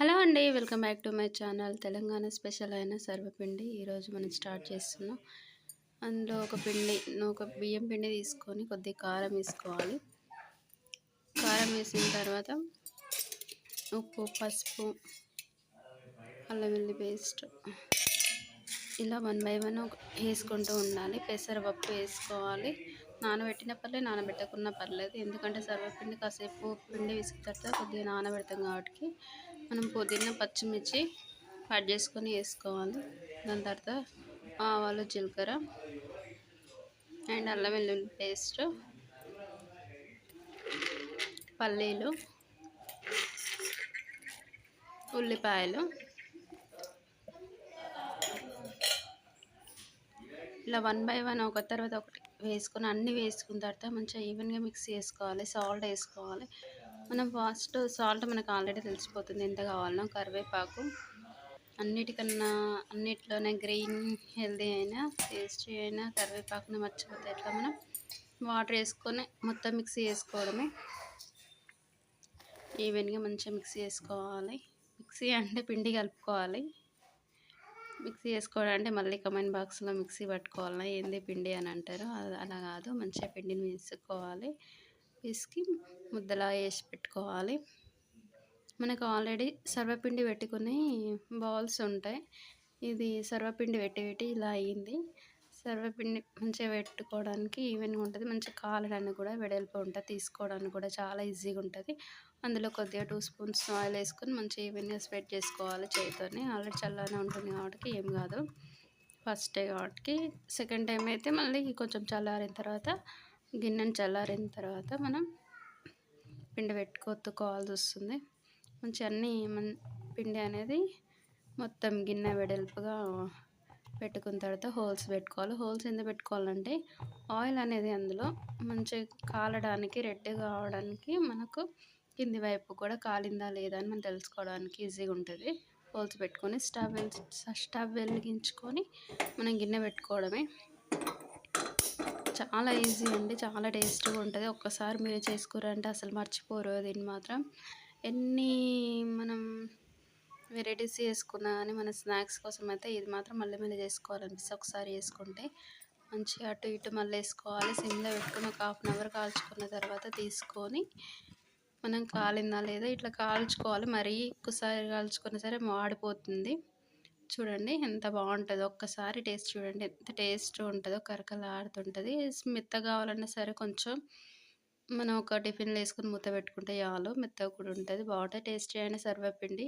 Hello అండి welcome back to my channel. Telangana special అయిన సర్వపిండి ఈరోజు మనం స్టార్ట్ చేస్తున్నాం. అందులో ఒక పిండి ఒక బియ్యం పిండి తీసుకొని కొద్దిగా కారం వేసుకోవాలి. కారం వేసిన తర్వాత ఉప్పు పసుపు అల్లం వెల్లి పేస్ట్ ఇలా వన్ బై వన్ వేసుకుంటూ ఉండాలి. పెసరపప్పు వేసుకోవాలి. నానబెట్టిన పర్లేదు నానబెట్టకున్న పర్లేదు. ఎందుకంటే సర్వపిండి కాసేపు పిండి విసిగిన తర్వాత కొద్దిగా నానబెడతాం కాబట్టి మనం పుదీనా పచ్చిమిర్చి కట్ చేసుకొని వేసుకోవాలి. దాని తర్వాత ఆవాలు జీలకర్ర అండ్ అల్లం వెల్లుల్లి పేస్ట్ పల్లీలు ఉల్లిపాయలు ఇలా వన్ బై వన్ ఒక తర్వాత ఒకటి వేసుకొని అన్నీ వేసుకున్న తర్వాత మంచిగా ఈవెన్గా మిక్స్ చేసుకోవాలి సాల్ట్ వేసుకోవాలి. మనం ఫాస్ట్ సాల్ట్ మనకు ఆల్రెడీ తెలిసిపోతుంది. ఎంత కావాలనో కరివేపాకు అన్నిటికన్నా అన్నిట్లోనే గ్రీన్ హెల్దీ అయినా టేస్టీ అయినా కరివేపాకుని మర్చిపోతే ఎట్లా మనం వాటర్ వేసుకొని మొత్తం మిక్సీ వేసుకోవడమే ఈవెన్గా మంచిగా మిక్సీ చేసుకోవాలి. మిక్సీ అంటే పిండి కలుపుకోవాలి. మిక్సీ వేసుకోవడం అంటే మళ్ళీ కమెంట్ బాక్స్లో మిక్సీ పట్టుకోవాలన్నా ఏంది పిండి అని అంటారు. అలా కాదు. మంచిగా పిండిని వేసుకోవాలి. పీస్కి ముద్దలా వేసి పెట్టుకోవాలి. మనకు ఆల్రెడీ సర్వపిండి పెట్టుకుని బౌల్స్ ఉంటాయి. ఇది సర్వపిండి పెట్టి పెట్టి ఇలా అయ్యింది సర్వపిండి మంచిగా పెట్టుకోవడానికి ఈవెన్గా ఉంటుంది. మంచిగా కాలడానికి కూడా వెడల్పు ఉంటుంది. తీసుకోవడానికి కూడా చాలా ఈజీగా ఉంటుంది. అందులో కొద్దిగా టూ స్పూన్స్ ఆయిల్ వేసుకొని మంచిగా ఈవెన్గా స్ప్రెడ్ చేసుకోవాలి చేతితోనే ఆల్రెడీ చల్లగానే ఉంటుంది కాబట్టి ఏం కాదు. ఫస్ట్ డే కాబట్టి సెకండ్ టైం అయితే మళ్ళీ కొంచెం చల్లారిన తర్వాత గిన్నెను చల్లారిన తర్వాత మనం పిండి పెట్టుకొత్తుకోవాల్సి వస్తుంది. మంచి అన్నీ మన పిండి అనేది మొత్తం గిన్నె వెడల్పుగా పెట్టుకున్న తర్వాత హోల్స్ పెట్టుకోవాలి. హోల్స్ ఎందుకు పెట్టుకోవాలంటే ఆయిల్ అనేది అందులో మంచిగా కాలడానికి రెడ్గా కావడానికి మనకు కింది వైపు కూడా కాలిందా లేదా అని మనం తెలుసుకోవడానికి ఈజీగా ఉంటుంది. హోల్స్ పెట్టుకొని స్టవ్ స్టవ్ వెలిగించుకొని మనం గిన్నె పెట్టుకోవడమే. చాలా ఈజీ అండి చాలా టేస్ట్గా ఉంటుంది. ఒక్కసారి మీరు చేసుకురంటే అసలు మర్చిపోరు దీన్ని మాత్రం. ఎన్ని మనం వెరైటీస్ చేసుకున్నా కానీ మన స్నాక్స్ కోసం అయితే ఇది మాత్రం మళ్ళీ మళ్ళీ చేసుకోవాలనిపిస్తే ఒకసారి వేసుకుంటే మంచిగా అటు ఇటు మళ్ళీ వేసుకోవాలి. సిమ్లో పెట్టుకుని ఒక హాఫ్ అన్ అవర్ కాల్చుకున్న తర్వాత తీసుకొని మనం కాలిందా లేదా ఇట్లా కాల్చుకోవాలి. మరీ ఎక్కువసారి కాల్చుకున్న సరే మాడిపోతుంది చూడండి ఎంత బాగుంటుందో. ఒక్కసారి టేస్ట్ చూడండి ఎంత టేస్ట్ ఉంటుందో కరకలాడుతుంటుంది. మెత్తగా కావాలన్నా సరే కొంచెం మనం ఒక టిఫిన్లో వేసుకొని మూత పెట్టుకుంటే చాలు. మెత్తగా కూడా ఉంటుంది. బాగుంటుంది. టేస్టీ అయిన సర్వపిండి.